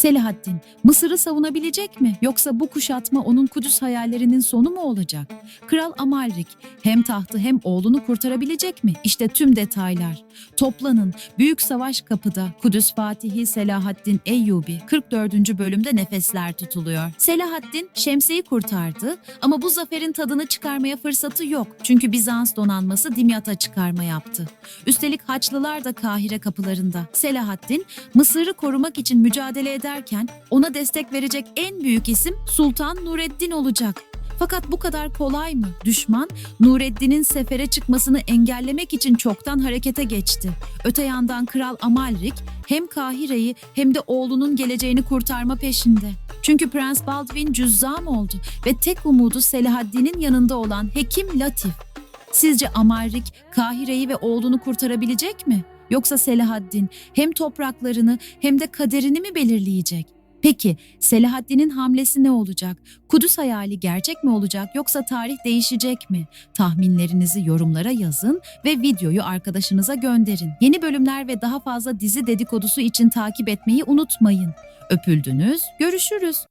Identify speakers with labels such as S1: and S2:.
S1: Selahaddin, Mısır'ı savunabilecek mi? Yoksa bu kuşatma onun Kudüs hayallerinin sonu mu olacak? Kral Amalrik hem tahtı hem oğlunu kurtarabilecek mi? İşte tüm detaylar. Toplanın, büyük savaş kapıda. Kudüs Fatihi Selahaddin Eyyubi 44. bölümde nefesler tutuluyor. Selahaddin Şemsi'yi kurtardı ama bu zaferin tadını çıkarmaya fırsatı yok. Çünkü Bizans donanması Dimyat'a çıkarma yaptı. Üstelik Haçlılar da Kahire kapılarında. Selahaddin Mısır'ı korumak için mücadele ederken ona destek verecek en büyük isim Sultan Nureddin olacak. Fakat bu kadar kolay mı? Düşman Nureddin'in sefere çıkmasını engellemek için çoktan harekete geçti. Öte yandan Kral Amalrik hem Kahire'yi hem de oğlunun geleceğini kurtarma peşinde. Çünkü Prens Baldwin cüzzam oldu ve tek umudu Selahaddin'in yanında olan Hekim Latif. Sizce Amalrik Kahire'yi ve oğlunu kurtarabilecek mi? Yoksa Selahaddin hem topraklarını hem de kaderini mi belirleyecek? Peki Selahaddin'in hamlesi ne olacak? Kudüs hayali gerçek mi olacak yoksa tarih değişecek mi? Tahminlerinizi yorumlara yazın ve videoyu arkadaşınıza gönderin. Yeni bölümler ve daha fazla dizi dedikodusu için takip etmeyi unutmayın. Öpüldünüz, görüşürüz.